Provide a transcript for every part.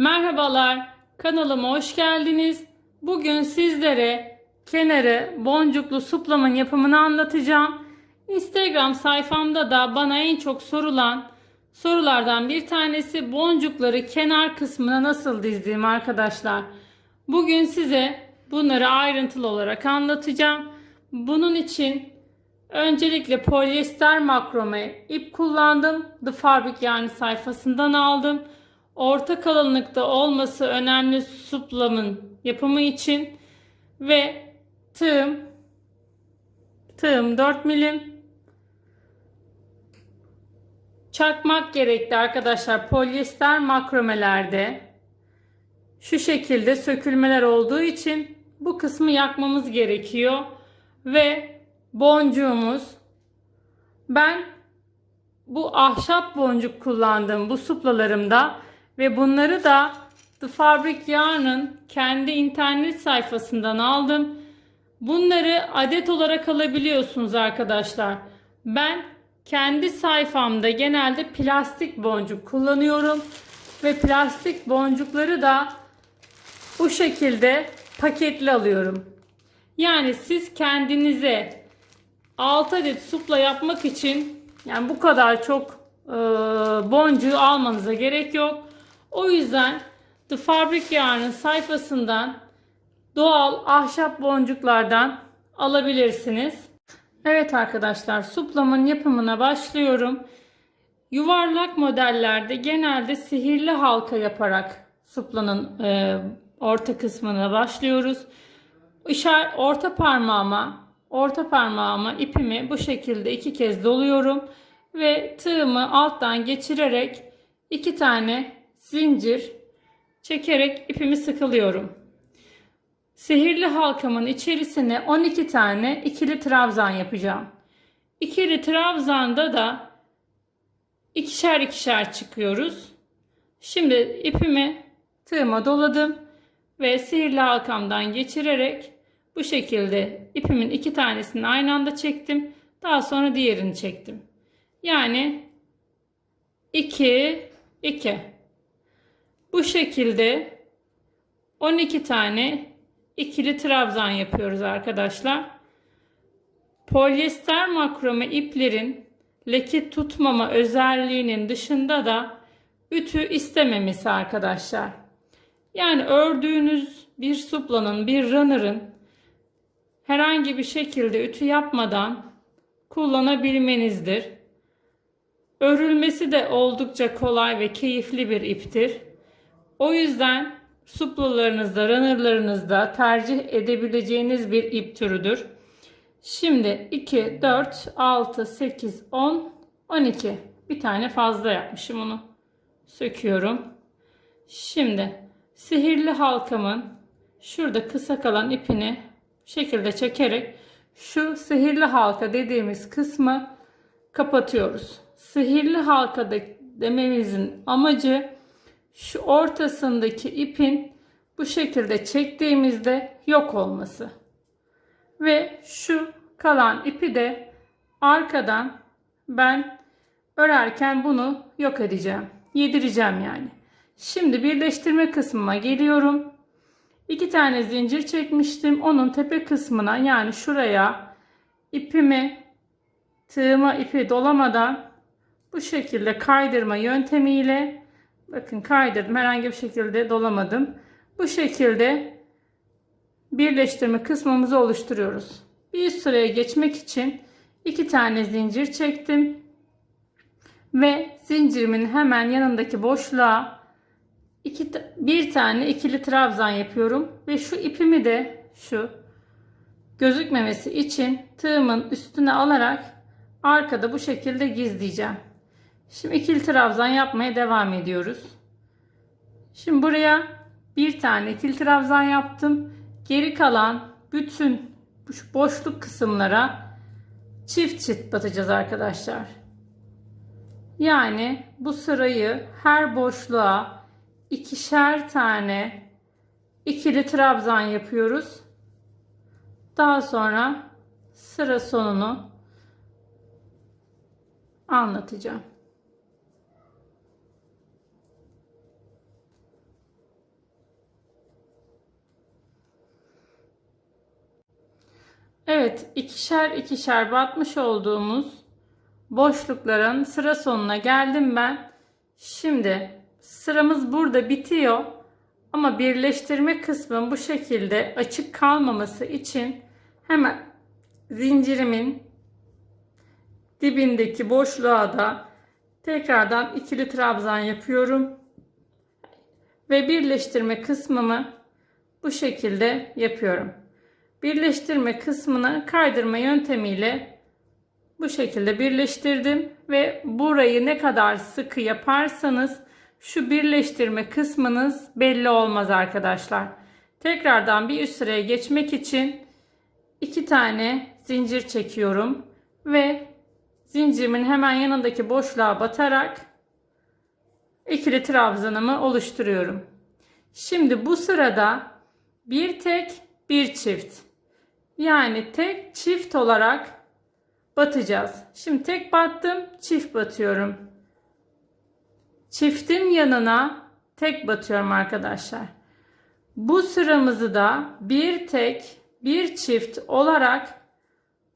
Merhabalar, kanalıma hoş geldiniz. Bugün sizlere kenarı boncuklu suplamın yapımını anlatacağım. Instagram sayfamda da bana en çok sorulan sorulardan bir tanesi boncukları kenar kısmına nasıl dizdiğim arkadaşlar. Bugün size bunları ayrıntılı olarak anlatacağım. Bunun için öncelikle polyester makrome ip kullandım. The Fabric yani sayfasından aldım. Orta kalınlıkta olması önemli suplamın yapımı için ve tığım tığım 4 milim. Çakmak gerekli arkadaşlar polyester makromelerde şu şekilde sökülmeler olduğu için bu kısmı yakmamız gerekiyor ve boncuğumuz ben bu ahşap boncuk kullandım bu suplalarımda ve bunları da The Fabric Yarn'ın kendi internet sayfasından aldım. Bunları adet olarak alabiliyorsunuz arkadaşlar. Ben kendi sayfamda genelde plastik boncuk kullanıyorum ve plastik boncukları da bu şekilde paketli alıyorum. Yani siz kendinize 6 adet supla yapmak için yani bu kadar çok e, boncuğu almanıza gerek yok. O yüzden The Fabric Yarn'ın sayfasından doğal ahşap boncuklardan alabilirsiniz. Evet arkadaşlar suplamın yapımına başlıyorum. Yuvarlak modellerde genelde sihirli halka yaparak suplanın e, orta kısmına başlıyoruz. İşar orta parmağıma orta parmağıma ipimi bu şekilde iki kez doluyorum ve tığımı alttan geçirerek iki tane zincir çekerek ipimi sıkılıyorum. Sihirli halkamın içerisine 12 tane ikili trabzan yapacağım. İkili trabzanda da ikişer ikişer çıkıyoruz. Şimdi ipimi tığıma doladım ve sihirli halkamdan geçirerek bu şekilde ipimin iki tanesini aynı anda çektim. Daha sonra diğerini çektim. Yani 2 2 bu şekilde 12 tane ikili trabzan yapıyoruz arkadaşlar. Polyester makrome iplerin leke tutmama özelliğinin dışında da ütü istememesi arkadaşlar. Yani ördüğünüz bir suplanın, bir runner'ın herhangi bir şekilde ütü yapmadan kullanabilmenizdir. Örülmesi de oldukça kolay ve keyifli bir iptir. O yüzden suplalarınızda, runnerlarınızda tercih edebileceğiniz bir ip türüdür. Şimdi 2, 4, 6, 8, 10, 12. Bir tane fazla yapmışım onu. Söküyorum. Şimdi sihirli halkamın şurada kısa kalan ipini şekilde çekerek şu sihirli halka dediğimiz kısmı kapatıyoruz. Sihirli halka dememizin amacı şu ortasındaki ipin bu şekilde çektiğimizde yok olması. Ve şu kalan ipi de arkadan ben örerken bunu yok edeceğim. Yedireceğim yani. Şimdi birleştirme kısmıma geliyorum. İki tane zincir çekmiştim. Onun tepe kısmına yani şuraya ipimi tığıma ipi dolamadan bu şekilde kaydırma yöntemiyle bakın kaydırdım. Herhangi bir şekilde dolamadım. Bu şekilde birleştirme kısmımızı oluşturuyoruz. Bir üst sıraya geçmek için iki tane zincir çektim. Ve zincirimin hemen yanındaki boşluğa iki, bir tane ikili trabzan yapıyorum. Ve şu ipimi de şu gözükmemesi için tığımın üstüne alarak arkada bu şekilde gizleyeceğim. Şimdi ikili trabzan yapmaya devam ediyoruz. Şimdi buraya bir tane ikili trabzan yaptım. Geri kalan bütün boşluk kısımlara çift çift batacağız arkadaşlar. Yani bu sırayı her boşluğa ikişer tane ikili trabzan yapıyoruz. Daha sonra sıra sonunu anlatacağım. Evet, ikişer ikişer batmış olduğumuz boşlukların sıra sonuna geldim ben. Şimdi sıramız burada bitiyor. Ama birleştirme kısmım bu şekilde açık kalmaması için hemen zincirimin dibindeki boşluğa da tekrardan ikili trabzan yapıyorum. Ve birleştirme kısmımı bu şekilde yapıyorum. Birleştirme kısmını kaydırma yöntemiyle bu şekilde birleştirdim ve burayı ne kadar sıkı yaparsanız şu birleştirme kısmınız belli olmaz arkadaşlar. Tekrardan bir üst sıraya geçmek için iki tane zincir çekiyorum ve zincirimin hemen yanındaki boşluğa batarak ikili trabzanımı oluşturuyorum. Şimdi bu sırada bir tek bir çift yani tek çift olarak batacağız. Şimdi tek battım çift batıyorum. Çiftin yanına tek batıyorum arkadaşlar. Bu sıramızı da bir tek bir çift olarak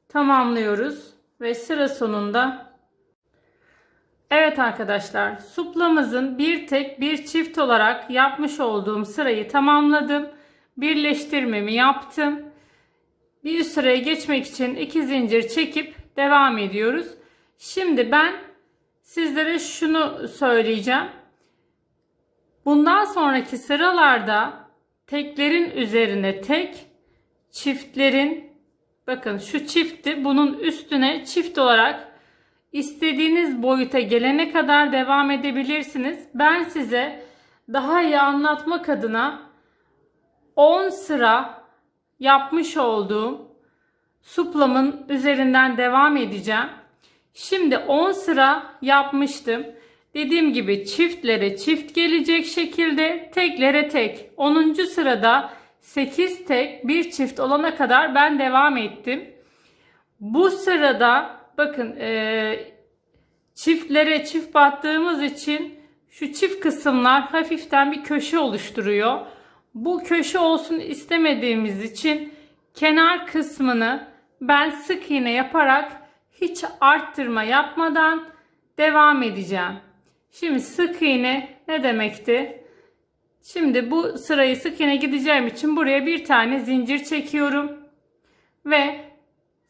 tamamlıyoruz ve sıra sonunda Evet arkadaşlar suplamızın bir tek bir çift olarak yapmış olduğum sırayı tamamladım. Birleştirmemi yaptım. Bir üst sıraya geçmek için iki zincir çekip devam ediyoruz. Şimdi ben sizlere şunu söyleyeceğim. Bundan sonraki sıralarda teklerin üzerine tek, çiftlerin bakın şu çifti bunun üstüne çift olarak istediğiniz boyuta gelene kadar devam edebilirsiniz. Ben size daha iyi anlatmak adına 10 sıra yapmış olduğum suplamın üzerinden devam edeceğim. Şimdi 10 sıra yapmıştım. Dediğim gibi çiftlere çift gelecek şekilde teklere tek. 10. sırada 8 tek bir çift olana kadar ben devam ettim. Bu sırada bakın e, çiftlere çift battığımız için şu çift kısımlar hafiften bir köşe oluşturuyor. Bu köşe olsun istemediğimiz için kenar kısmını ben sık iğne yaparak hiç arttırma yapmadan devam edeceğim. Şimdi sık iğne ne demekti? Şimdi bu sırayı sık iğne gideceğim için buraya bir tane zincir çekiyorum. Ve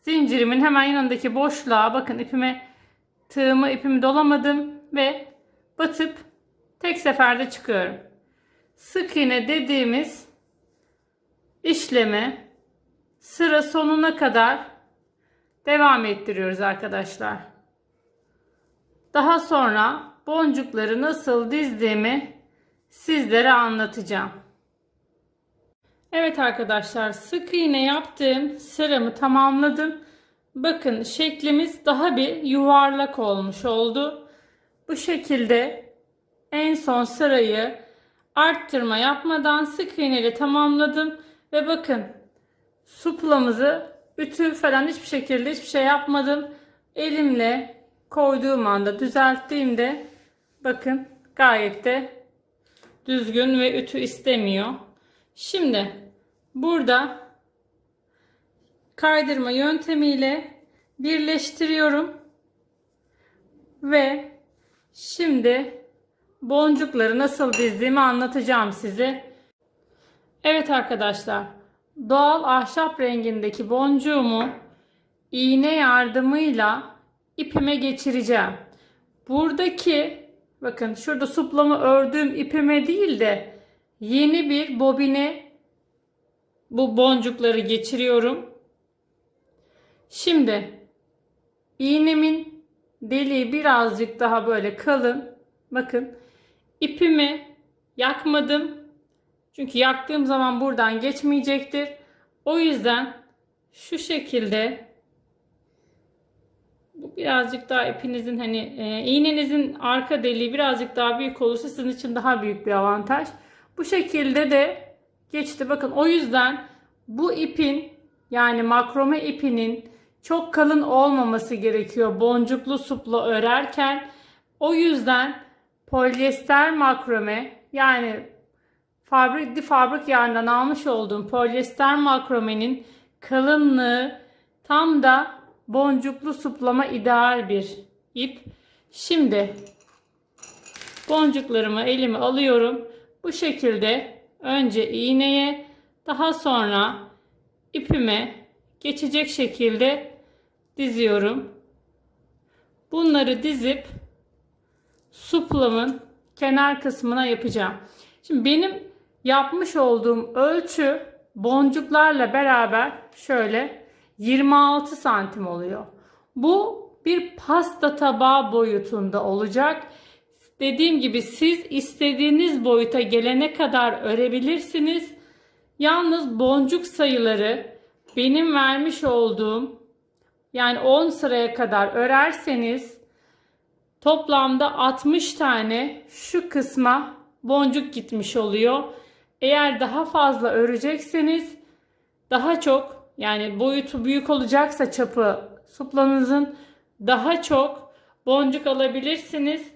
zincirimin hemen yanındaki boşluğa bakın ipime tığımı ipimi dolamadım ve batıp tek seferde çıkıyorum. Sık iğne dediğimiz işlemi sıra sonuna kadar devam ettiriyoruz arkadaşlar. Daha sonra boncukları nasıl dizdiğimi sizlere anlatacağım. Evet arkadaşlar sık iğne yaptığım sıramı tamamladım. Bakın şeklimiz daha bir yuvarlak olmuş oldu. Bu şekilde en son sırayı arttırma yapmadan sık iğne ile tamamladım. Ve bakın suplamızı ütü falan hiçbir şekilde hiçbir şey yapmadım. Elimle koyduğum anda düzelttiğimde bakın gayet de düzgün ve ütü istemiyor. Şimdi burada kaydırma yöntemiyle birleştiriyorum ve şimdi boncukları nasıl dizdiğimi anlatacağım size. Evet arkadaşlar doğal ahşap rengindeki boncuğumu iğne yardımıyla ipime geçireceğim. Buradaki bakın şurada suplamı ördüğüm ipime değil de yeni bir bobine bu boncukları geçiriyorum. Şimdi iğnemin deliği birazcık daha böyle kalın. Bakın ipimi yakmadım. Çünkü yaktığım zaman buradan geçmeyecektir. O yüzden şu şekilde bu birazcık daha ipinizin hani e, iğnenizin arka deliği birazcık daha büyük olursa sizin için daha büyük bir avantaj. Bu şekilde de geçti. Bakın o yüzden bu ipin yani makrome ipinin çok kalın olmaması gerekiyor boncuklu supla örerken. O yüzden polyester makrome yani fabrik fabrik yağından almış olduğum polyester makromenin kalınlığı Tam da boncuklu suplama ideal bir ip. Şimdi boncuklarımı elime alıyorum. Bu şekilde önce iğneye daha sonra ipime geçecek şekilde diziyorum. Bunları dizip suplamın kenar kısmına yapacağım. Şimdi benim yapmış olduğum ölçü boncuklarla beraber şöyle 26 santim oluyor. Bu bir pasta tabağı boyutunda olacak. Dediğim gibi siz istediğiniz boyuta gelene kadar örebilirsiniz. Yalnız boncuk sayıları benim vermiş olduğum yani 10 sıraya kadar örerseniz toplamda 60 tane şu kısma boncuk gitmiş oluyor. Eğer daha fazla örecekseniz daha çok yani boyutu büyük olacaksa çapı suplanızın daha çok boncuk alabilirsiniz.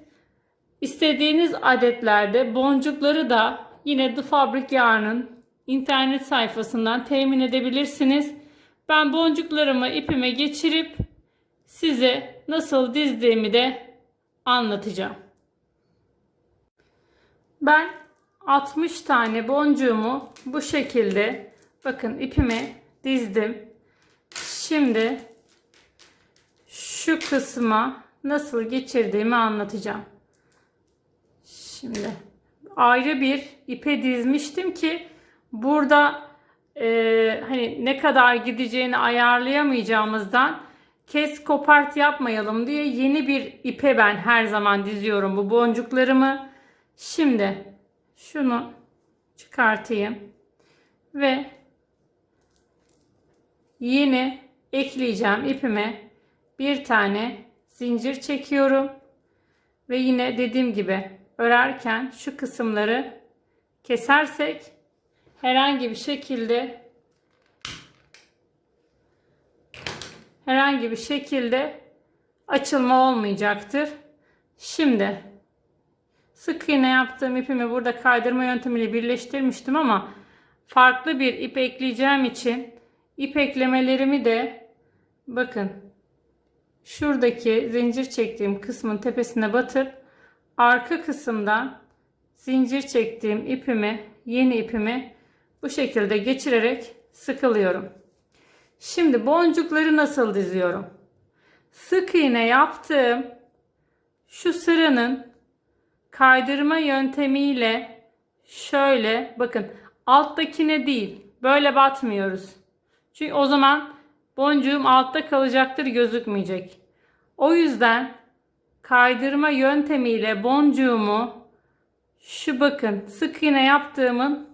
İstediğiniz adetlerde boncukları da yine The Fabric Yarn'ın internet sayfasından temin edebilirsiniz. Ben boncuklarımı ipime geçirip size nasıl dizdiğimi de anlatacağım. Ben 60 tane boncuğumu bu şekilde bakın ipime dizdim. Şimdi şu kısma nasıl geçirdiğimi anlatacağım. Şimdi ayrı bir ipe dizmiştim ki burada e, hani ne kadar gideceğini ayarlayamayacağımızdan kes kopart yapmayalım diye yeni bir ipe ben her zaman diziyorum bu boncuklarımı. Şimdi şunu çıkartayım ve yeni ekleyeceğim ipime bir tane zincir çekiyorum ve yine dediğim gibi örerken şu kısımları kesersek herhangi bir şekilde herhangi bir şekilde açılma olmayacaktır. Şimdi sık iğne yaptığım ipimi burada kaydırma yöntemiyle birleştirmiştim ama farklı bir ip ekleyeceğim için ip eklemelerimi de bakın şuradaki zincir çektiğim kısmın tepesine batıp arka kısımdan zincir çektiğim ipimi yeni ipimi bu şekilde geçirerek sıkılıyorum. Şimdi boncukları nasıl diziyorum? Sık iğne yaptığım şu sıranın kaydırma yöntemiyle şöyle bakın alttakine değil böyle batmıyoruz. Çünkü o zaman boncuğum altta kalacaktır gözükmeyecek. O yüzden kaydırma yöntemiyle boncuğumu şu bakın sık iğne yaptığımın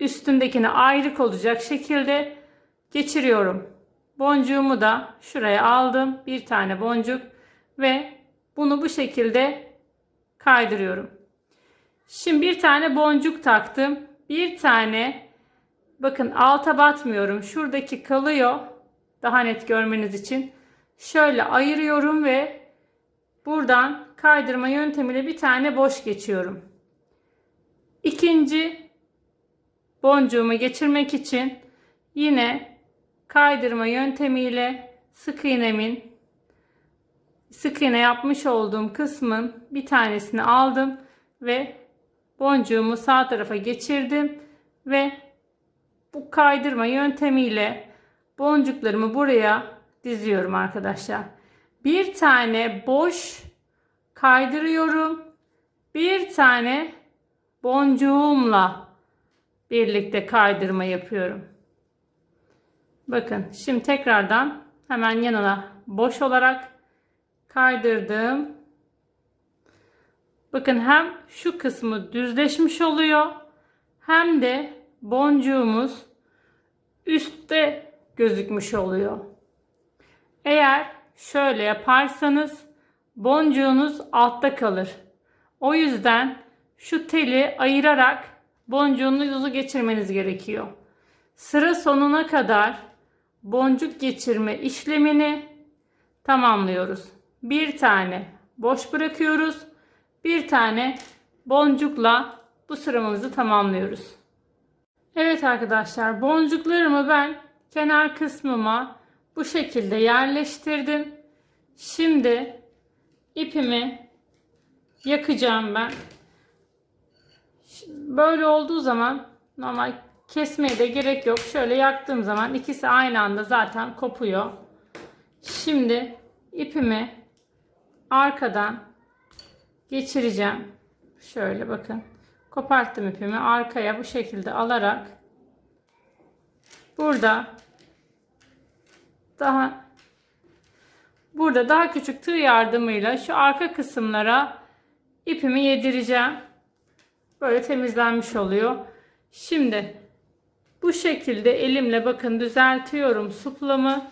üstündekine ayrık olacak şekilde geçiriyorum. Boncuğumu da şuraya aldım. Bir tane boncuk ve bunu bu şekilde kaydırıyorum. Şimdi bir tane boncuk taktım. Bir tane bakın alta batmıyorum. Şuradaki kalıyor. Daha net görmeniz için. Şöyle ayırıyorum ve buradan kaydırma yöntemiyle bir tane boş geçiyorum. İkinci boncuğumu geçirmek için yine kaydırma yöntemiyle sık iğnemin sık iğne yapmış olduğum kısmın bir tanesini aldım ve boncuğumu sağ tarafa geçirdim ve bu kaydırma yöntemiyle boncuklarımı buraya diziyorum arkadaşlar. Bir tane boş kaydırıyorum. Bir tane boncuğumla birlikte kaydırma yapıyorum. Bakın şimdi tekrardan hemen yanına boş olarak kaydırdım. Bakın hem şu kısmı düzleşmiş oluyor hem de boncuğumuz üstte gözükmüş oluyor. Eğer şöyle yaparsanız boncuğunuz altta kalır. O yüzden şu teli ayırarak boncuğunuzu geçirmeniz gerekiyor. Sıra sonuna kadar boncuk geçirme işlemini tamamlıyoruz. Bir tane boş bırakıyoruz. Bir tane boncukla bu sıramızı tamamlıyoruz. Evet arkadaşlar boncuklarımı ben kenar kısmıma bu şekilde yerleştirdim. Şimdi ipimi yakacağım ben. Böyle olduğu zaman normal kesmeye de gerek yok. Şöyle yaktığım zaman ikisi aynı anda zaten kopuyor. Şimdi ipimi arkadan geçireceğim. Şöyle bakın. Koparttım ipimi arkaya bu şekilde alarak burada daha burada daha küçük tığ yardımıyla şu arka kısımlara ipimi yedireceğim. Böyle temizlenmiş oluyor. Şimdi bu şekilde elimle bakın düzeltiyorum suplamı.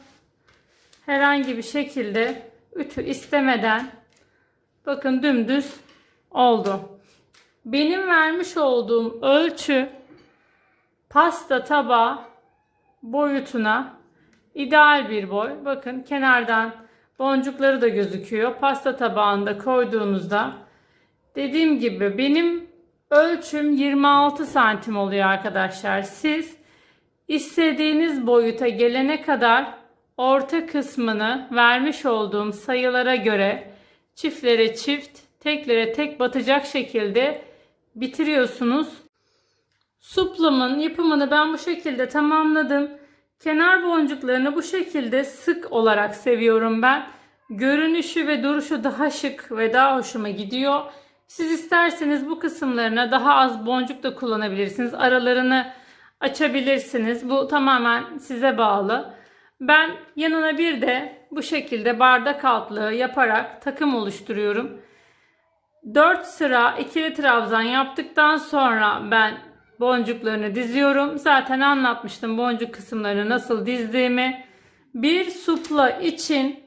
Herhangi bir şekilde ütü istemeden bakın dümdüz oldu. Benim vermiş olduğum ölçü pasta tabağı boyutuna ideal bir boy. Bakın kenardan boncukları da gözüküyor. Pasta tabağında koyduğunuzda dediğim gibi benim ölçüm 26 santim oluyor arkadaşlar. Siz istediğiniz boyuta gelene kadar orta kısmını vermiş olduğum sayılara göre çiftlere çift, teklere tek batacak şekilde bitiriyorsunuz. Suplamın yapımını ben bu şekilde tamamladım. Kenar boncuklarını bu şekilde sık olarak seviyorum ben. Görünüşü ve duruşu daha şık ve daha hoşuma gidiyor. Siz isterseniz bu kısımlarına daha az boncuk da kullanabilirsiniz. Aralarını açabilirsiniz. Bu tamamen size bağlı. Ben yanına bir de bu şekilde bardak altlığı yaparak takım oluşturuyorum. 4 sıra ikili trabzan yaptıktan sonra ben boncuklarını diziyorum. Zaten anlatmıştım boncuk kısımlarını nasıl dizdiğimi. Bir supla için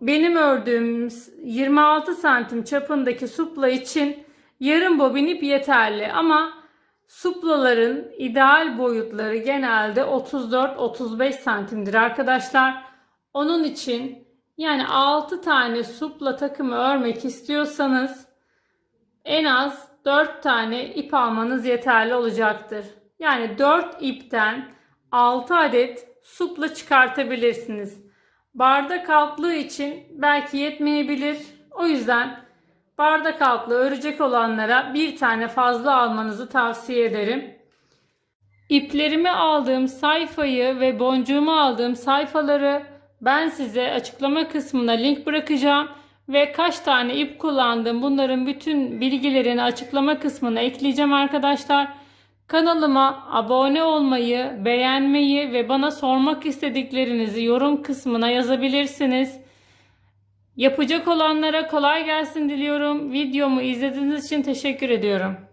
benim ördüğüm 26 santim çapındaki supla için yarım bobin ip yeterli ama suplaların ideal boyutları genelde 34-35 santimdir arkadaşlar. Onun için yani 6 tane supla takımı örmek istiyorsanız en az 4 tane ip almanız yeterli olacaktır. Yani 4 ipten 6 adet supla çıkartabilirsiniz. Bardak altlığı için belki yetmeyebilir. O yüzden bardak altlığı örecek olanlara bir tane fazla almanızı tavsiye ederim. İplerimi aldığım sayfayı ve boncuğumu aldığım sayfaları ben size açıklama kısmına link bırakacağım ve kaç tane ip kullandım bunların bütün bilgilerini açıklama kısmına ekleyeceğim arkadaşlar. Kanalıma abone olmayı, beğenmeyi ve bana sormak istediklerinizi yorum kısmına yazabilirsiniz. Yapacak olanlara kolay gelsin diliyorum. Videomu izlediğiniz için teşekkür ediyorum.